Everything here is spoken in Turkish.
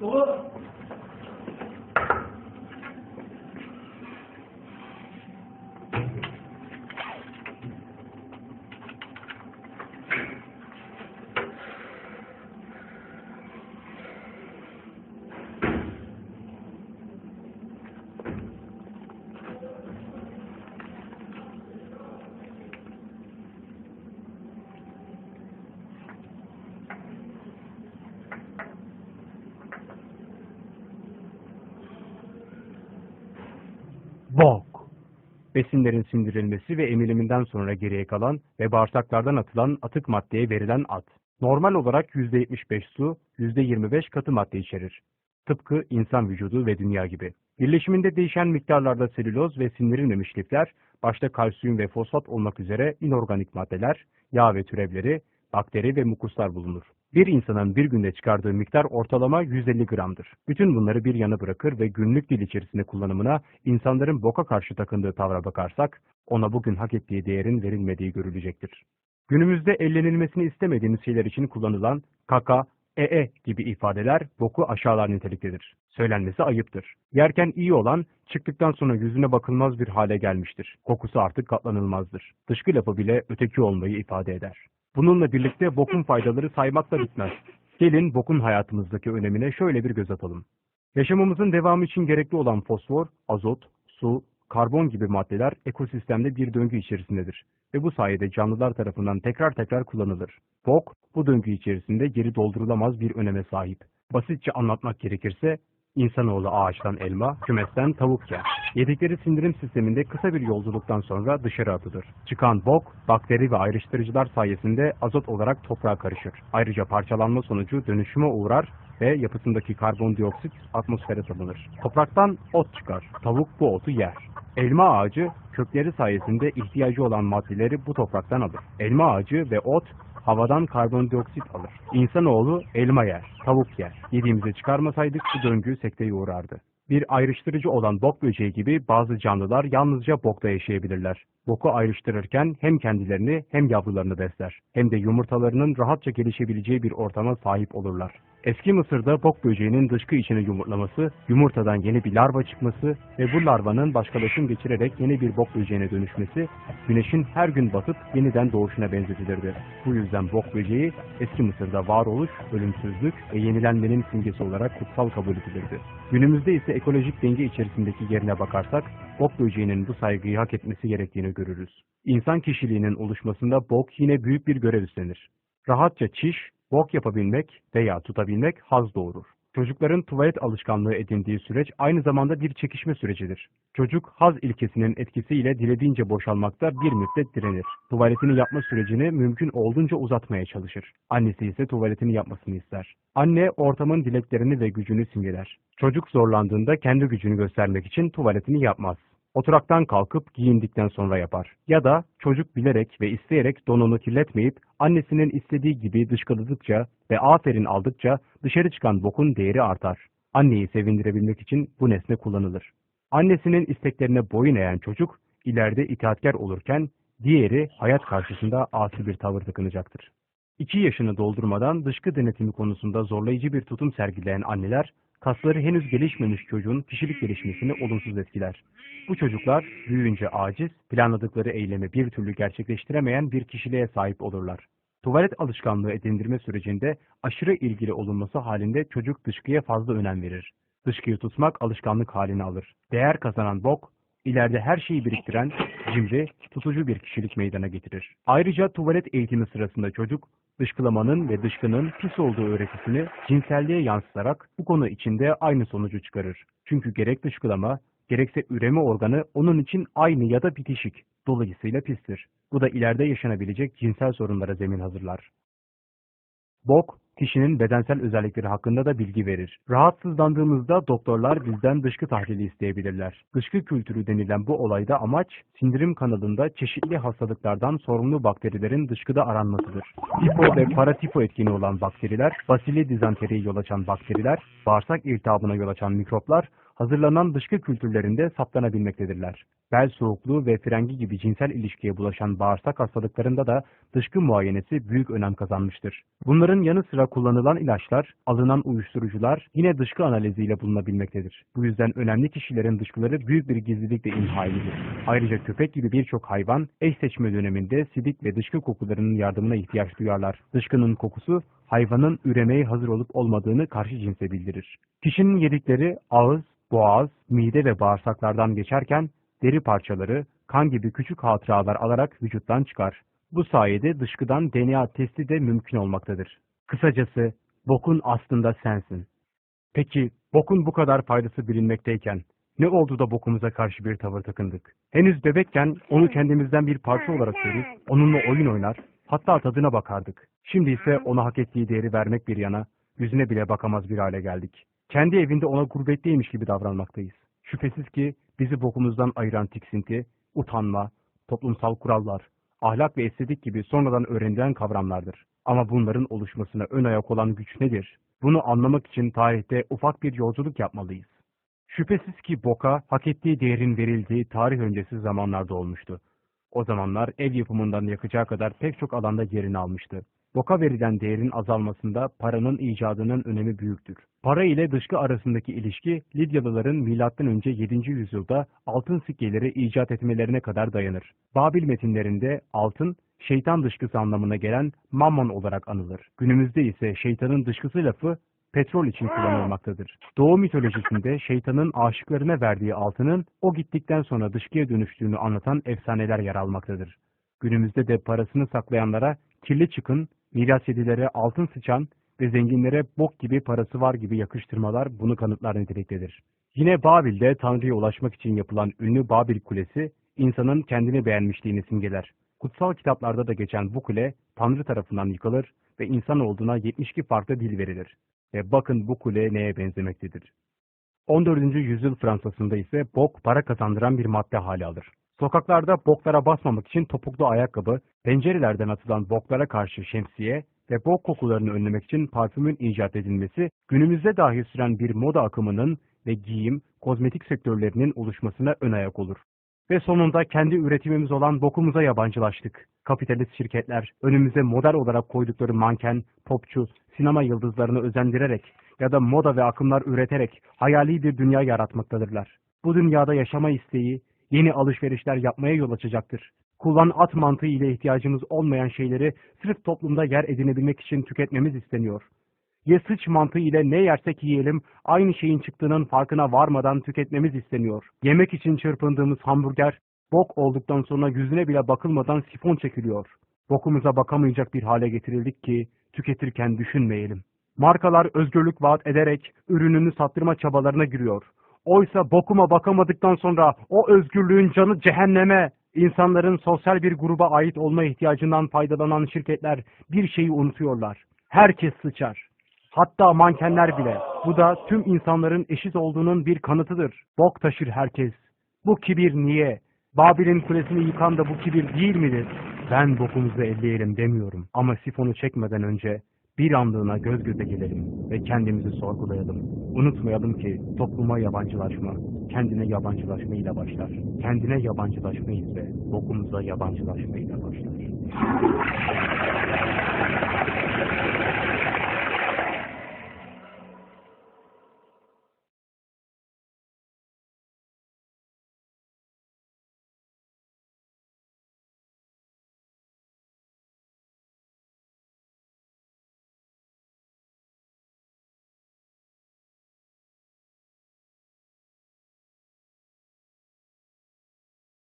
走了。Besinlerin sindirilmesi ve emiliminden sonra geriye kalan ve bağırsaklardan atılan atık maddeye verilen ad. Normal olarak %75 su, %25 katı madde içerir. Tıpkı insan vücudu ve dünya gibi. Birleşiminde değişen miktarlarda selüloz ve sindirilmemiş lifler, başta kalsiyum ve fosfat olmak üzere inorganik maddeler, yağ ve türevleri, bakteri ve mukuslar bulunur. Bir insanın bir günde çıkardığı miktar ortalama 150 gramdır. Bütün bunları bir yana bırakır ve günlük dil içerisinde kullanımına insanların boka karşı takındığı tavra bakarsak, ona bugün hak ettiği değerin verilmediği görülecektir. Günümüzde ellenilmesini istemediğimiz şeyler için kullanılan kaka, ee gibi ifadeler boku aşağılar niteliktedir. Söylenmesi ayıptır. Yerken iyi olan, çıktıktan sonra yüzüne bakılmaz bir hale gelmiştir. Kokusu artık katlanılmazdır. Dışkı lafı bile öteki olmayı ifade eder. Bununla birlikte bokun faydaları saymakla bitmez. Gelin bokun hayatımızdaki önemine şöyle bir göz atalım. Yaşamımızın devamı için gerekli olan fosfor, azot, su, karbon gibi maddeler ekosistemde bir döngü içerisindedir ve bu sayede canlılar tarafından tekrar tekrar kullanılır. Bok, bu döngü içerisinde geri doldurulamaz bir öneme sahip. Basitçe anlatmak gerekirse, insanoğlu ağaçtan elma, kümesten tavuk yer. Yedikleri sindirim sisteminde kısa bir yolculuktan sonra dışarı atılır. Çıkan bok, bakteri ve ayrıştırıcılar sayesinde azot olarak toprağa karışır. Ayrıca parçalanma sonucu dönüşüme uğrar ve yapısındaki karbondioksit atmosfere salınır. Topraktan ot çıkar. Tavuk bu otu yer. Elma ağacı kökleri sayesinde ihtiyacı olan maddeleri bu topraktan alır. Elma ağacı ve ot havadan karbondioksit alır. İnsanoğlu elma yer, tavuk yer. Yediğimizi çıkarmasaydık bu döngü sekteye uğrardı. Bir ayrıştırıcı olan bok böceği gibi bazı canlılar yalnızca bokta yaşayabilirler. Boku ayrıştırırken hem kendilerini hem yavrularını besler. Hem de yumurtalarının rahatça gelişebileceği bir ortama sahip olurlar. Eski Mısır'da bok böceğinin dışkı içine yumurtlaması, yumurtadan yeni bir larva çıkması ve bu larvanın başkalaşım geçirerek yeni bir bok böceğine dönüşmesi, güneşin her gün batıp yeniden doğuşuna benzetilirdi. Bu yüzden bok böceği eski Mısır'da varoluş, ölümsüzlük ve yenilenmenin simgesi olarak kutsal kabul edilirdi. Günümüzde ise ekolojik denge içerisindeki yerine bakarsak, bok böceğinin bu saygıyı hak etmesi gerektiğini görürüz. İnsan kişiliğinin oluşmasında bok yine büyük bir görev üstlenir. Rahatça çiş, bok yapabilmek veya tutabilmek haz doğurur. Çocukların tuvalet alışkanlığı edindiği süreç aynı zamanda bir çekişme sürecidir. Çocuk haz ilkesinin etkisiyle dilediğince boşalmakta bir müddet direnir. Tuvaletini yapma sürecini mümkün olduğunca uzatmaya çalışır. Annesi ise tuvaletini yapmasını ister. Anne ortamın dileklerini ve gücünü simgeler. Çocuk zorlandığında kendi gücünü göstermek için tuvaletini yapmaz. Oturaktan kalkıp giyindikten sonra yapar. Ya da çocuk bilerek ve isteyerek donunu kirletmeyip annesinin istediği gibi dışkıladıkça ve aferin aldıkça dışarı çıkan bokun değeri artar. Anneyi sevindirebilmek için bu nesne kullanılır. Annesinin isteklerine boyun eğen çocuk ileride itaatkar olurken diğeri hayat karşısında asi bir tavır takınacaktır. 2 yaşını doldurmadan dışkı denetimi konusunda zorlayıcı bir tutum sergileyen anneler, kasları henüz gelişmemiş çocuğun kişilik gelişmesini olumsuz etkiler. Bu çocuklar büyüyünce aciz, planladıkları eylemi bir türlü gerçekleştiremeyen bir kişiliğe sahip olurlar. Tuvalet alışkanlığı edindirme sürecinde aşırı ilgili olunması halinde çocuk dışkıya fazla önem verir. Dışkıyı tutmak alışkanlık halini alır. Değer kazanan bok, ileride her şeyi biriktiren, cimri, tutucu bir kişilik meydana getirir. Ayrıca tuvalet eğitimi sırasında çocuk, dışkılamanın ve dışkının pis olduğu öğretisini cinselliğe yansıtarak bu konu içinde aynı sonucu çıkarır. Çünkü gerek dışkılama, gerekse üreme organı onun için aynı ya da bitişik. Dolayısıyla pistir. Bu da ileride yaşanabilecek cinsel sorunlara zemin hazırlar. Bok, kişinin bedensel özellikleri hakkında da bilgi verir. Rahatsızlandığımızda doktorlar bizden dışkı tahlili isteyebilirler. Dışkı kültürü denilen bu olayda amaç, sindirim kanalında çeşitli hastalıklardan sorumlu bakterilerin dışkıda aranmasıdır. Tifo ve paratifo etkeni olan bakteriler, basili dizanteriye yol açan bakteriler, bağırsak iltihabına yol açan mikroplar, hazırlanan dışkı kültürlerinde saptanabilmektedirler. Bel soğukluğu ve frengi gibi cinsel ilişkiye bulaşan bağırsak hastalıklarında da dışkı muayenesi büyük önem kazanmıştır. Bunların yanı sıra kullanılan ilaçlar, alınan uyuşturucular yine dışkı analiziyle bulunabilmektedir. Bu yüzden önemli kişilerin dışkıları büyük bir gizlilikle imha edilir. Ayrıca köpek gibi birçok hayvan eş seçme döneminde sidik ve dışkı kokularının yardımına ihtiyaç duyarlar. Dışkının kokusu hayvanın üremeye hazır olup olmadığını karşı cinse bildirir. Kişinin yedikleri ağız, boğaz, mide ve bağırsaklardan geçerken deri parçaları, kan gibi küçük hatıralar alarak vücuttan çıkar. Bu sayede dışkıdan DNA testi de mümkün olmaktadır. Kısacası bokun aslında sensin. Peki bokun bu kadar faydası bilinmekteyken ne oldu da bokumuza karşı bir tavır takındık? Henüz bebekken onu kendimizden bir parça olarak görür, onunla oyun oynar, hatta tadına bakardık. Şimdi ise ona hak ettiği değeri vermek bir yana, yüzüne bile bakamaz bir hale geldik. Kendi evinde ona gurbetteymiş gibi davranmaktayız. Şüphesiz ki bizi bokumuzdan ayıran tiksinti, utanma, toplumsal kurallar, ahlak ve estetik gibi sonradan öğrenilen kavramlardır. Ama bunların oluşmasına ön ayak olan güç nedir? Bunu anlamak için tarihte ufak bir yolculuk yapmalıyız. Şüphesiz ki boka hak ettiği değerin verildiği tarih öncesi zamanlarda olmuştu. O zamanlar ev yapımından yakacağı kadar pek çok alanda yerini almıştı. Boka verilen değerin azalmasında paranın icadının önemi büyüktür. Para ile dışkı arasındaki ilişki Lidyalıların M.Ö. 7. yüzyılda altın sikkeleri icat etmelerine kadar dayanır. Babil metinlerinde altın şeytan dışkısı anlamına gelen mammon olarak anılır. Günümüzde ise şeytanın dışkısı lafı petrol için kullanılmaktadır. Doğu mitolojisinde şeytanın aşıklarına verdiği altının o gittikten sonra dışkıya dönüştüğünü anlatan efsaneler yer almaktadır. Günümüzde de parasını saklayanlara kirli çıkın, miras yedilere altın sıçan ve zenginlere bok gibi parası var gibi yakıştırmalar bunu kanıtlar niteliktedir. Yine Babil'de Tanrı'ya ulaşmak için yapılan ünlü Babil Kulesi, insanın kendini beğenmişliğini simgeler. Kutsal kitaplarda da geçen bu kule, Tanrı tarafından yıkılır ve insan olduğuna 72 farklı dil verilir. Ve bakın bu kule neye benzemektedir. 14. yüzyıl Fransa'sında ise bok para kazandıran bir madde hali alır. Sokaklarda boklara basmamak için topuklu ayakkabı, pencerelerden atılan boklara karşı şemsiye ve bok kokularını önlemek için parfümün icat edilmesi, günümüzde dahi süren bir moda akımının ve giyim, kozmetik sektörlerinin oluşmasına ön ayak olur. Ve sonunda kendi üretimimiz olan bokumuza yabancılaştık. Kapitalist şirketler önümüze model olarak koydukları manken, popçu, sinema yıldızlarını özendirerek ya da moda ve akımlar üreterek hayali bir dünya yaratmaktadırlar. Bu dünyada yaşama isteği, yeni alışverişler yapmaya yol açacaktır. Kullan at mantığı ile ihtiyacımız olmayan şeyleri sırf toplumda yer edinebilmek için tüketmemiz isteniyor. Ye sıç mantığı ile ne yersek yiyelim, aynı şeyin çıktığının farkına varmadan tüketmemiz isteniyor. Yemek için çırpındığımız hamburger, bok olduktan sonra yüzüne bile bakılmadan sifon çekiliyor. Bokumuza bakamayacak bir hale getirildik ki tüketirken düşünmeyelim. Markalar özgürlük vaat ederek ürününü sattırma çabalarına giriyor. Oysa bokuma bakamadıktan sonra o özgürlüğün canı cehenneme. İnsanların sosyal bir gruba ait olma ihtiyacından faydalanan şirketler bir şeyi unutuyorlar. Herkes sıçar. Hatta mankenler bile. Bu da tüm insanların eşit olduğunun bir kanıtıdır. Bok taşır herkes. Bu kibir niye? Babil'in kulesini yıkan da bu kibir değil midir? Ben bokumuzu elleyelim demiyorum. Ama sifonu çekmeden önce bir anlığına göz göze gelelim ve kendimizi sorgulayalım. Unutmayalım ki topluma yabancılaşma, kendine yabancılaşma ile başlar. Kendine yabancılaşma ise bokumuza yabancılaşma ile başlar.